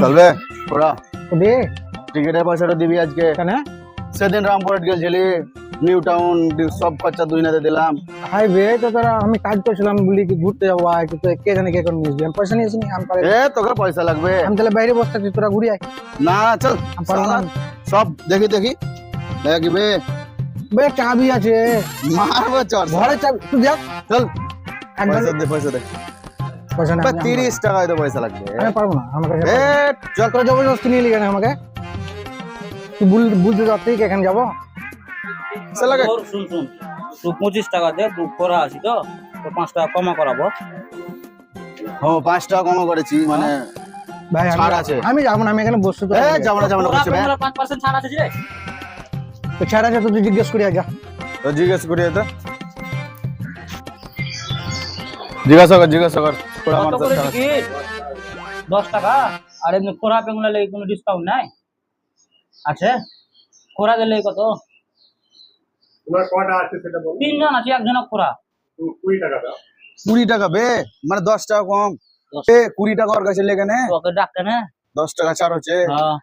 চলবে? ওরা। দে টিকিটের পয়সাটা দিবি আজকে। কেন? সেদিন রামপুরহাট গেছিলি নিউ টাউন সব খরচা দুই নাতে দিলাম। হাই বে তো তোরা আমি কাজ করছিলাম বলি কি ঘুরতে যাব আয় তো কে জানে কে করে নিয়েছি আমি পয়সা নিয়েছি আমি পারে এ তোকে পয়সা লাগবে। আমি তাহলে বাইরে বসে থাকছি তোরা ঘুরে আয়। না চল সব দেখি দেখি। দেখবে বে। চাবি আছে। মারবো চল ঘরে চাবি তুই দেখ। চল। পয়সা দে পয়সা দে। পয়সা তিরিশ পয়সা লাগবে। আমি পারব না আমার কাছে এ চল। তোরা জবরদস্তি নিয়ে লিখে আমাকে। তুই বুল- বুঝতে যাচ্ছিস কি এখানে যাব। চল লাগে। তোর শুন শুন। তুই পঁচিশ টাকা দে তুই করা আছি তো তো পাঁচ টাকা কমা করাবো। ও পাঁচ টাকা কম করেছি মানে ভাই ছাড় আছে। আমি যাব না আমি এখানে বসতে তো যাব না যাব না করছি ভাই। পাঁচ পার্সেন্ট ছাড় আছে যে। তো ছাড় আছে তো তুই জিজ্ঞেস করি আগে। তো জিজ্ঞেস করি তো জিজ্ঞাসা কর জিজ্ঞাসা কর। কত করে দশ টাকা। টিকিট দশ টাকা? আর এমনি খোরা পেঙ্গুলা লেগে কোনো ডিসকাউন্ট নাই? আছে? খোরা দিলে কত? তোমার কটা আছে সেটা বলো। তিনজন আছে একজন খোরা কুড়ি টাকা দাও। কুড়ি টাকা বে? মানে দশ টাকা কম। এ কুড়ি টাকা ওর কাছে লেগে নে। তোকে ডাকতে না। দশ টাকা ছাড় হচ্ছে। হ্যাঁ।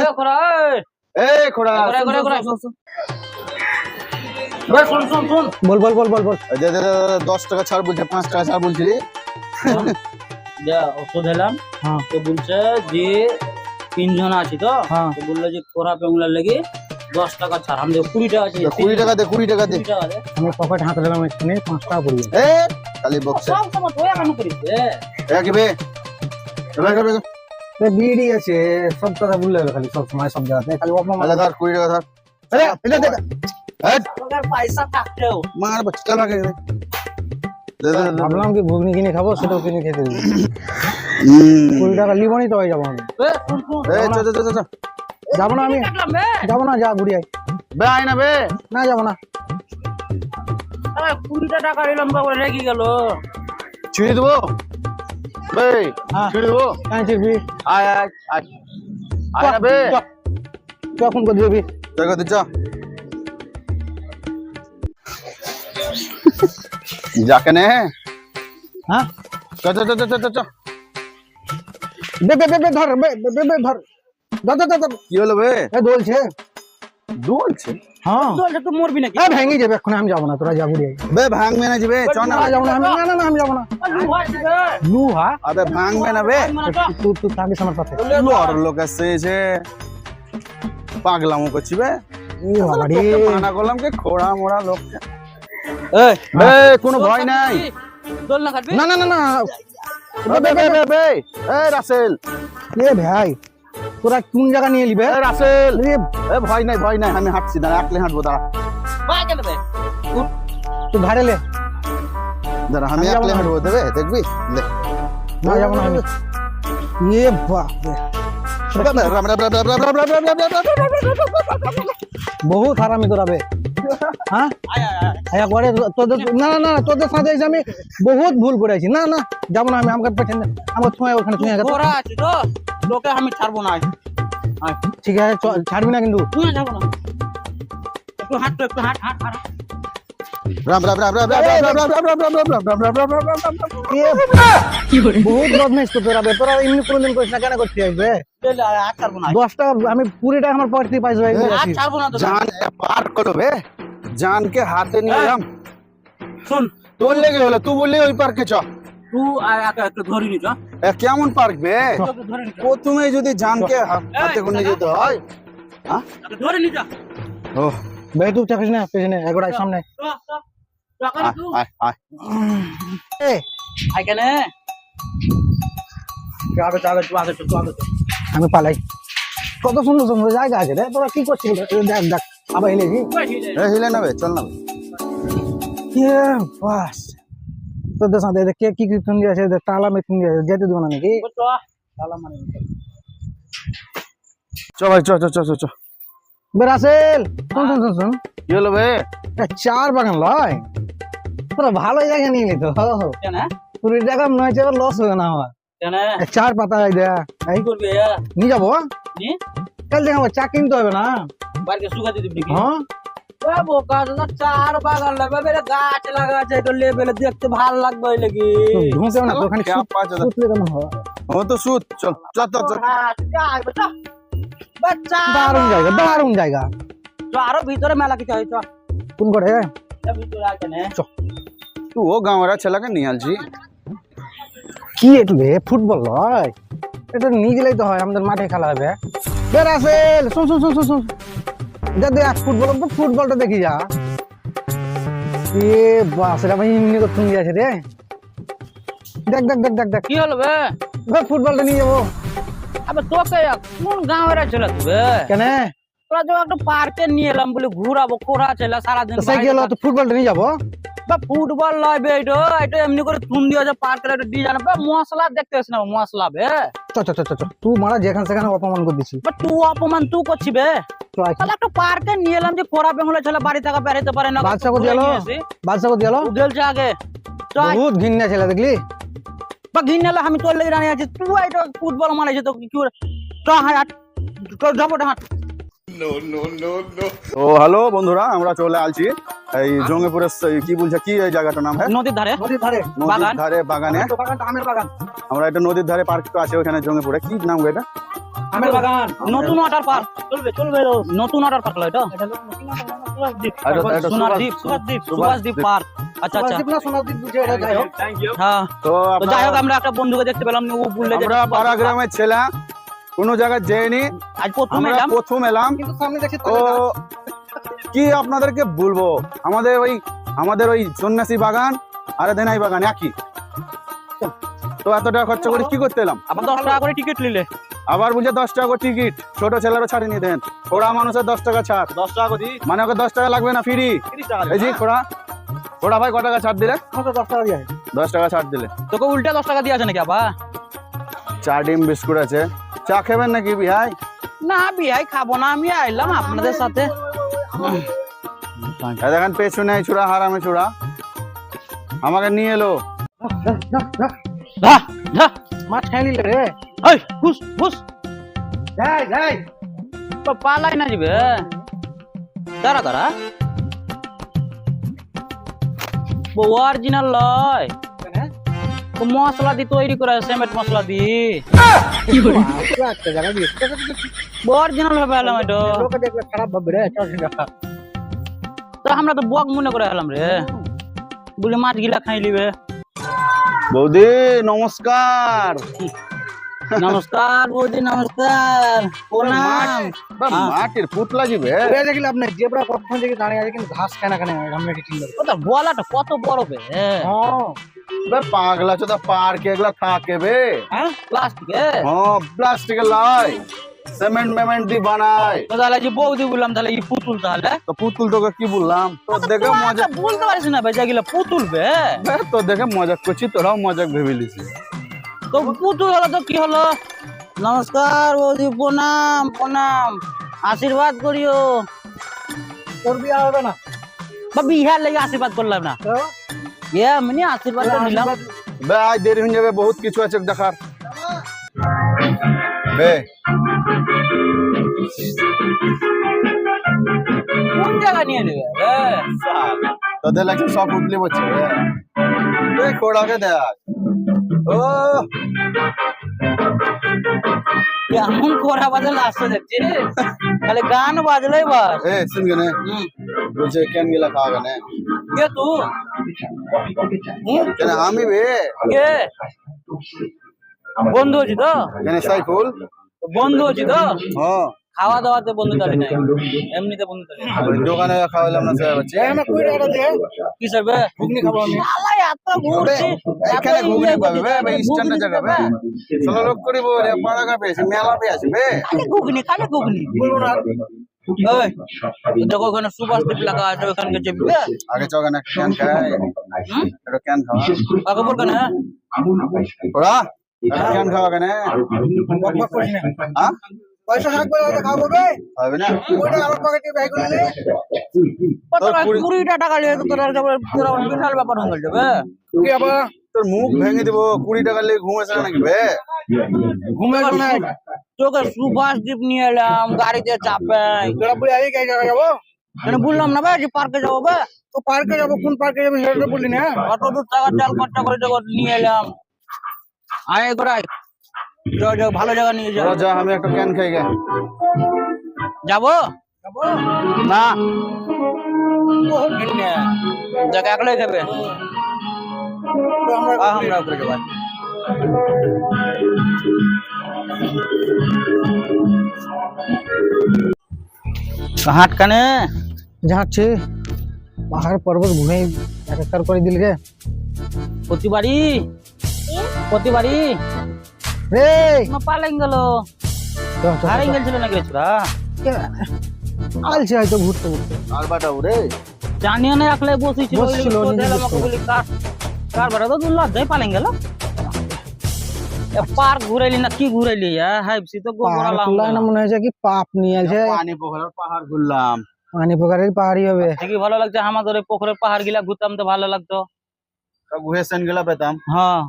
এ খোড়া এ, শুন শুন শুন। বল বল বল বল বল। দশ টাকা ছাড় বলছে পাঁচ টাকা ছাড় বলছিলি ওষুধ এলাম। হ্যাঁ। তো বলছে যে তিনজন আছি তো? হ্যাঁ। তো বলল যে খোরা পেঙ্গুলা লেগে দশ টাকা ছাড়। আমাদের কুড়ি টাকা আছে কুড়ি টাকা দে কুড়ি টাকা দে। কুড়ি টাকা দে। আমি পকেট হাতে দিলাম এখানে পাঁচ টাকা পড়বে এ খালি বক্সে। সব সময় তোরা কেন করিস রে? এ কি বে? এবার কর, এবার কর। তো বিড়ি আছে সব কথা বললে খালি সব সময় সব জায়গাতে। খালি অপমান কুড়ি টাকা ধর। আরে এটা দে পয়সা থাকতেও মার বাচ্চা লাগে। ভাবলাম কি ঘুগনি কিনে খাব সেটাও কিনে খেতে দিবি। কুড়ি টাকা লিবনি তো যাব আমি যাব না আমি। যাব না যা ঘুরি আয়। বে আয় না বে। না যাব না। কুড়িটা টাকা এলাম বাবা রেগে গেল। ছিঁড়ে দেবো? বে হ্যাঁ। ছিঁড়ে দেবো? কাই চিরবি আয় আয় আয়। আয় না বে। কখন করে দিবি। দেখো দিচ্ছ যাকে নে। হ্যাঁ? চ চ চ চ চ, চ। চ বে বে বে বে ধর। ধর ধর কি হলো বে? এ দোলছে। দুলছে? হ্যাঁ। চলছে তুই মরবি নাকি? এ ভেঙে যাবে এখন আমি যাব না তোরা যা ঘুরি বে ভাঙবে না যাবে চ না। না না আমি না না না আমি যাব না। লু আবে ভাঙবে না বে। তুই তুই থাকিস আমার সাথে বড় লোক আসছে এসে পাগলামো করছি বে। ই বাবা রে মানা করলাম কি খোড়া মোড়া লোক এই বে কোনো ভয় নাই না না না না না বে বে বে বে বে এ রাসেল এ ভাই তোরা কোন জায়গা নিয়ে নিবে রাসেল এ ভয় নাই ভয় নাই আমি হাঁটছি দাঁড়া একলে হাঁটবো দাঁড়া বে তুই ঘাড়ে লে দাঁড়া আমি একলে হাঁটবো দেবে দেখবি লে না যাব না আমি এ বাপ বহুত হারামি তোরাবে হ্যাঁ একবারে তোদের না না না তোদের সাথে এসে আমি বহুত ভুল করেছি না না যাব না আমি আমাকে পেছনে আমার ছুঁয়ে ওখানে ছুঁয়ে গেছে আছে তো লোকে আমি ছাড়বো না ঠিক আছে ছাড়বি না কিন্তু তুই যাব না একটু হাঁট একটু হাঁট হাঁট হাঁট এ, বহুত বদমাইশ তো তোরা বে তোরা এমনি কোনোদিন করিস না কেন করতে আসবে চলে আয়, আর ছাড়বো না দশটা আমি পুরিটা আমার পড়তে পাইছি ভাই আর ছাড়বো না তো জান পার করো বে জানকে হাতে নিয়ে এলাম শুন তোর লেগে হলো তুই বললি ওই পার্কে চ। তুই আর একে একটু ধরে নিছ এ, কেমন পার্ক বে? প্রথমে যদি জানকে হা- হাতে করে নিয়ে যেতে হয় ধরে নিছ ও। ভাই তুই চাকিস না পেছনে এগোড়াই সামনে। আয়, তুই আয়, আয়। এ। আয় কেন। তুই আগে তুই আগে তুই আগে তুই আগে আমি পালাই। কত সুন্দর সুন্দর জায়গা আছে রে তোরা কি করছিস? রে? দেখ। দেখ আবার এলেছি এ, হিলে। নেবে চল না এ বাস? তোদের সাথে এদের কে কি কি তুঙ্গি আছে? তালা মে আছে যেতে দিব না নাকি? চ। ভাই চ চ চ চ চ। বেরাসেল শুন শুন শুন শুন। কি হলো বে? চার বাগান লয়? তোরা ভালো জায়গা নিয়ে নিত কেন? কুড়ি টাকা নয় এবার লস হবে না আমার। চার পাতা দেয়া। নিয়ে যাব? কাল দেখো চা কিনতে হবে না? বাড়িতে শুকাতে দিবি কি হ্যাঁ এ বোকা দাদা চার বাগান লাগবে বেলে গাছ লাগা আছে তো লেবেলে দেখতে ভালো লাগবে ওই লাগি তো ঢুকে না তো ওখানে ক্যাপ আছে তো। সুতলে কেমন হয় ও তো সুদ চল চল চল চল বাচ্চা দারুণ জায়গা দারুণ জায়গা তো আরও ভিতরে মেলা কিছু হয়েছে কোন করে ভিতরে আছে না তু ও গাঁওয়ের ছেলেকে নিয়ে আলছি কি এটা রে ফুটবল নয় এটা নিয়ে গেলেই তো হয় আমাদের মাঠে খেলা হবে বের আসেল শুন শুন শুন শুন শুন যা দেখ ফুটবল ফুটবলটা দেখি যা। এ বাস রে ভাই এমনি করতে নিয়ে আছে রে। দেখ দেখ দেখ দেখ দেখ। কি হলো বে? বে ফুটবলটা নিয়ে যাব। আবে তোকে কোন গাঁয়ের চলে তুই কেন? তোরা যে একটা পার্কে নিয়ে এলাম বলে ঘুরাবো খোরা চলে সারাদিন সাইকেল তো ফুটবলটা নিয়ে যাব? বা ফুটবল লয় বে এটা এটা এমনি করে দিয়ে ডিজাইন বে মশলা দেখতে না মশলা বে চ চ চ চ তুই মারা যেখানে সেখানে অপমান করে বা তুই অপমান তুই বে তাহলে একটা পার্কে নিয়ে এলাম যে খোরা বেঙ্গলে ছেলে বাড়ি থাকা বেরোতে পারে না বাদশা? নিয়ে আসি। বাদশা গেলছে আগে তো বহুত ঘিন্না ছেলে দেখলি বা ঘিনালে আমি তোর লেগে রানি আছি তুই এটা ফুটবল মারাইছে তো কি করে তো হাট হাট তো যাব হাট তো হ্যালো বন্ধুরা আমরা চলে আলছি এই জঙ্গিপুরের কি বলছে কি এই জায়গাটার নাম হ্যাঁ? নদীর ধারে। নদীর ধারে নদীর ধারে বাগানে। আমের বাগান। আমরা একটা নদীর ধারে পার্ক আছে ওখানে জঙ্গিপুরে। কি নাম এটা? আমের বাগান। নতুন ওয়াটার পার্ক। চলবে চলবে নতুন ওয়াটার এটা- এটা সুভাষদ্বীপ আচ্ছা আচ্ছা। এটা? হ্যাঁ। তো যাই হোক আমরা আমরা একটা বন্ধুকে দেখতে পেলাম ও বললে আমরা পাড়া গ্রামের ছেলে। কোনো জায়গায় যাইনি আজ প্রথম এলাম। প্রথম এলাম। তো কি আপনাদেরকে বলব? আমাদের ওই আমাদের ওই সন্ন্যাসী বাগান আর দেনাই বাগান একই। তো এত টাকা খরচা করে কি করতে এলাম? আবার দশ টাকা করে টিকিট নিলে। আবার বুঝে দশ টাকা করে টিকিট ছোট ছেলেরা ছাড়ি নিয়ে দেন। ওরা মানুষের দশ টাকা ছাড়। দশ টাকা করে মানে ওকে দশ টাকা লাগবে না ফ্রি এই জি খোড়া। খোড়া ভাই ক টাকা ছাড় দিলে? দশ টাকা দিয়ে দশ টাকা ছাড় দিলে। তোকে উল্টে দশ টাকা দিয়ে আছে নাকি আবার চার ডিম বিস্কুট আছে। চা খাবেন নাকি ভাই না বিয়াই খাব না আমি আইলাম আপনাদের সাথে। দেখেন পেছনে চূড়া হারামে চূড়া। আমাকে নিয়ে এলো। রে। হুস হুস। যাই যাই। তো পালাই না যাবে দাঁড়া দাঁড়া। অরিজিনাল লয়। মশলা দি তৈরি করে সিমেন্ট মশলা দিয়ে। অরিজিনাল ভাবে এলাম এটা। লোকে দেখলে খারাপ ভাববে রে তো আমরা তো বক মনে করে এলাম রে। বলি মাছ গিলা খাই লিবে। বৌদি নমস্কার। নমস্কার বৌদি নমস্কার। প্রণাম। মাটির পুতলা যাবে রে দেখলে আপনি জেব্রা কতক্ষণ থেকে দাঁড়িয়ে আছে কিন্তু ঘাস খায় না কেন আমরা কি চিন্তা ওটা বলাটা কত বড় বে। হ্যাঁ। বে পাগলা চোদা পার্কে এগুলা থাকে বে হ্যাঁ প্লাস্টিকে হ্যাঁ প্লাস্টিকের লাই সিমেন্ট মেমেন্ট দিয়ে বানায় তো তাহলে যে বৌদি বললাম তাহলে এই পুতুল তাহলে তো পুতুল তোকে কি বললাম তোর দেখে মজা আচ্ছা, বলতে পারিস না বেজা গিলা পুতুল বে বে, তোর দেখে মজা করছি তোরাও মজা ভেবে লিছি তো পুতুল হলো তো কি হলো নমস্কার বৌদি প্রণাম প্রণাম আশীর্বাদ করিও তোর বিয়ে হবে না বা বিহার লেগে আশীর্বাদ করলাম না তো? এ আমি আশীর্বাদ করে নিলাম বে আজ দেরি হয়ে যাবে বহুত কিছু আছে দেখার বে কোন জায়গা নিয়ে নেবে বে? তোদের লাগছে সব উতলি বলছে বে এই খোড়াকে দেখ ও এমন করা বাজলে আসতে দেখছি খালি গান বাজলেই বাস। এ শুন গনে হুম। বলছে কেন গেলা খাওয়া গনে কে তু? হুম? কেন আমি বে? কে? বন্ধু আছি তো? কেন সাইফুল? বন্ধু আছি তো? হ্যাঁ খাওয়া দাওয়াতে বন্ধু তালি নাই। এমনিতে বন্ধু তালি দোকানে খাওয়ালাম না স্যার বাচ্চা এই আমার কুড়ি টাকা দে কি সরবে ঘুগনি খাব আমি। শালা এত ঘুরছি এখানে ঘুগনি পাবে বে বে স্ট্যান্ডে জায়গা বে। চলো লোক করিব রে পাড়া মেলা পে আছে বে। খালি ঘুগনি খালি ঘুগনি। বলব না। ওই দেখো ওখানে আছে ওখানে বে? আগে ক্যান খাই। এটা ক্যান খাওয়া। আগে বল কেন ওরা? ক্যান খাওয়া কেন হ্যাঁ পয়সা থাকবে না হবে না। ওইটা আমার পকেটে ব্যাগ করে নে। তোর কুড়ি- কুড়িটা টাকা নিয়ে তো তোরা যাবে বিশাল ব্যাপার হয়ে যাবে। তুই আবার? তোর মুখ ভেঙে দিব কুড়ি টাকা লেগে ঘুমেছে নাকি বে? ঘুমে না তোকে সুভাষদ্বীপ নিয়ে এলাম গাড়িতে চাপে। তোরা বলে যাব? বললাম না ভাই যে পার্কে যাব বে? তো পার্কে যাব কোন পার্কে যাব সেটা বললি না অত দূর টাকা চাল খরচা করে নিয়ে এলাম। আয় করে আয় যাও, যাও, ভালো জায়গা নিয়ে যাও। যা আমি একটা ক্যান খাই গে। যাব? না। জায়গা একলাই খাবে আহ, আমরা উপরে যাব। হাট কানে যাচ্ছে পাহাড় পর্বত ঘুরে একাকার করে দিল গে। প্রতিবারই? প্রতিবারই? পালেন গেল। হারিয়ে চল। গেছিল নাকি ছোড়া আলছে হয়তো ঘুরতে ঘুরতে। আর বাটাও রে। জানিও না একলাই বসেছিল বসছিল, কার কার বাড়া তো লজ্জায় পালেন গেল। পার্ক ঘুরাইলি না কি ঘুরাইলি? হাইপসি তো গোবরা না। মনে হয়েছে কি পাপ নিয়ে আছে পানি পোখরের পাহাড় ঘুরলাম। পানি প্রকারের পাহাড়ি হবে। ঠিকই ভালো লাগছে? আমাদের ওই পুকুরের পাহাড় গিলা ঘুরতাম তো ভালো লাগতো। ঘুরে গেলা পেতাম। হ্যাঁ।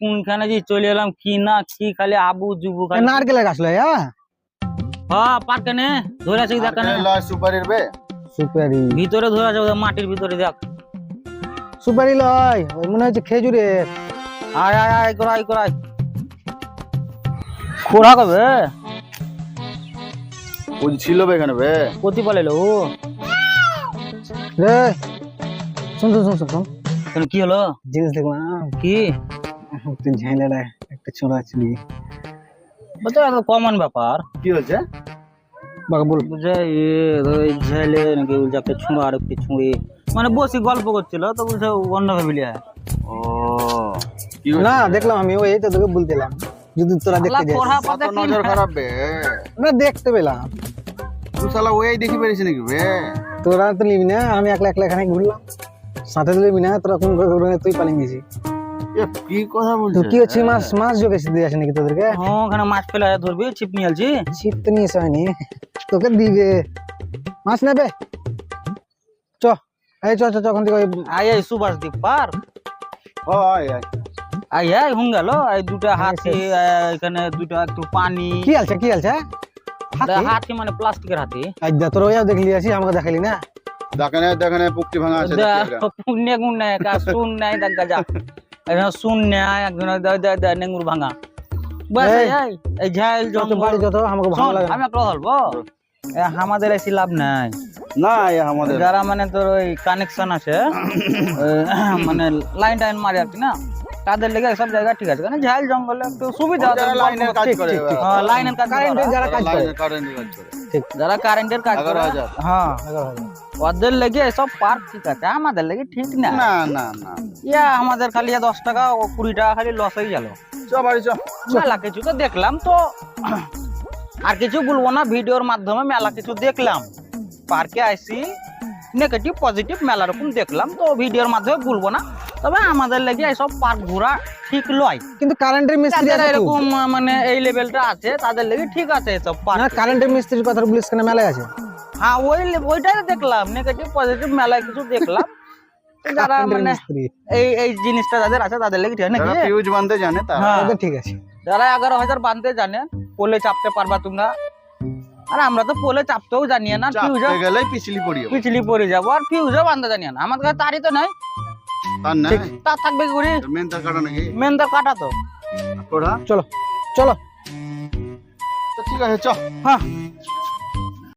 কোনখানে যে চলে এলাম কি না কি খালি আবু জুবু খালি। নারকেলের গাছ লয় হ্যাঁ? হ্যাঁ পার্কে নে ধরে আছে দেখ লয় সুপারির বে। সুপারি। ভিতরে ধরে আছে মাটির ভিতরে দেখ। সুপারি লয় মনে হচ্ছে খেজুরের। আয় আয় আয় করাই করাই খোরা কবে? ওই ছিল বে এখানে বে। কতি পালাইলো ও। রে শুন শুন শুন। কেন কি হলো? জিনিস দেখলাম কি? তুই ঝাইলে রে একটা ছোড়া ছিলি তো এত কমন ব্যাপার। কি হচ্ছে বাবা বল। বুঝে এ ওই ঝেলে নাকি ওই যাকে ছুঁড়ো আর একটি ছুঁড়ি। মানে বসে গল্প করছিল তো বুঝে অন্য ভাবিলি ও না দেখলাম আমি ওই তো তোকে বলতেলাম যদি তোরা দেখতে যাস। নজর খারাপ বে। না দেখতে পেলাম। তুই শালা ওই দেখি পেরেছি নাকি বে? তোরা তো নিবি না আমি একলা একলা এখানে ঘুরলাম। সাথে তো নিবি না তোরা কোন করে তুই পালিয়ে গেছি এ, কি কথা বলছিস? কি হচ্ছে মাছ মাছ যোগে দিয়ে আসে নাকি তোদেরকে? হ্যাঁ ওখানে মাছ ফেলে ধরবি ছিপ নিয়ে আলছি। ছিপ তো নিয়ে এসে হয়নি। তোকে দিবে। মাছ নেবে? চ এই চ চ ওখান থেকে আই আই সুভাষ দ্বীপ পার। হয় হয়। আই আই হুং গেল এই দুটা হাতি এখানে দুটা একটু পানি। কি হালছে কি হালছে হাতি? হাতি মানে প্লাস্টিকের হাতি। আজ তোর ওইও দেখলি আসি আমাকে দেখালি না? দেখানে দেখানে পুকটি ভাঙা আছে দেখি গুণ নেয় কা শুন নেয় দেখা যা এখানে শুন নেয় একজন দে দে দে নেঙ্গুর ভাঙা। বাস এই, এই, এই, এই ঝাল যত বাড়ি যত আমাকে ভালো লাগে। আমি একটা বলব আমাদের এসি লাভ নাই। না আমাদের। যারা মানে তোর ওই কানেকশন আছে মানে লাইন টাইন মারে আর কি না তাদের লেগে সব জায়গা ঠিক আছে। কারণ ঝাল জঙ্গলে একটু সুবিধা লাইনের কাজ করে হ্যাঁ, লাইনের কাজ যারা কাজ করে। যারা কারেন্টের কাজ করে এগারো হাজার। হ্যাঁ। এগারো হাজার। ওদের লেগে সব পার্ক ঠিক আছে আমাদের লেগে ঠিক না। না না না। ইয়া আমাদের খালি ইয়া দশ টাকা ও কুড়ি টাকা খালি লস হয়ে গেল। চ বাড়ি চ। মেলা কিছু তো দেখলাম তো। আর কিছু বলব না ভিডিওর মাধ্যমে মেলা কিছু দেখলাম। পার্কে আইসি নেগেটিভ পজিটিভ মেলা রকম দেখলাম তো ভিডিওর মাধ্যমে বলব না। তবে আমাদের লেগে এইসব পার্ক ঘোরা ঠিক লয়। কিন্তু কারেন্টের মিস্ত্রি যাদের আছে খুব। এরকম আহ, মানে এই লেভেলটা আছে তাদের লেগে ঠিক আছে এসব না পার্ক কারেন্টের মিস্ত্রির কথা বলিস কেন? মেলায় আছে। হ্যাঁ ওই লে- ওইটাই দেখলাম নেগেটিভ পজিটিভ মেলায় কিছু দেখলাম। তো যারা কারেন্টের মানে মিস্ত্রি। এই এই জিনিসটা যাদের আছে তাদের লেগে ঠিক আছে নাকি? যারা ফিউজ বানতে জানে তারা। হ্যাঁ। ওদের ঠিক আছে। যারা এগারো হাজার বানতে জানে পোলে চাপতে পারবা তোমরা। আর আমরা তো পোলে চাপতেও জানিয়ে না ফিউজও চাপতে গেলেই পিছলি পড়ি যাব। পিছলি পড়ে যাব আর ফিউজও বানতে জানিয়ে না। আমাদের কাছে তারই তো নাই। তার না? তার থাকবে কি করি মেন তার কাটা নাকি? মেন কাটা তো। চলো চলো। তো ঠিক আছে চ। হ্যাঁ।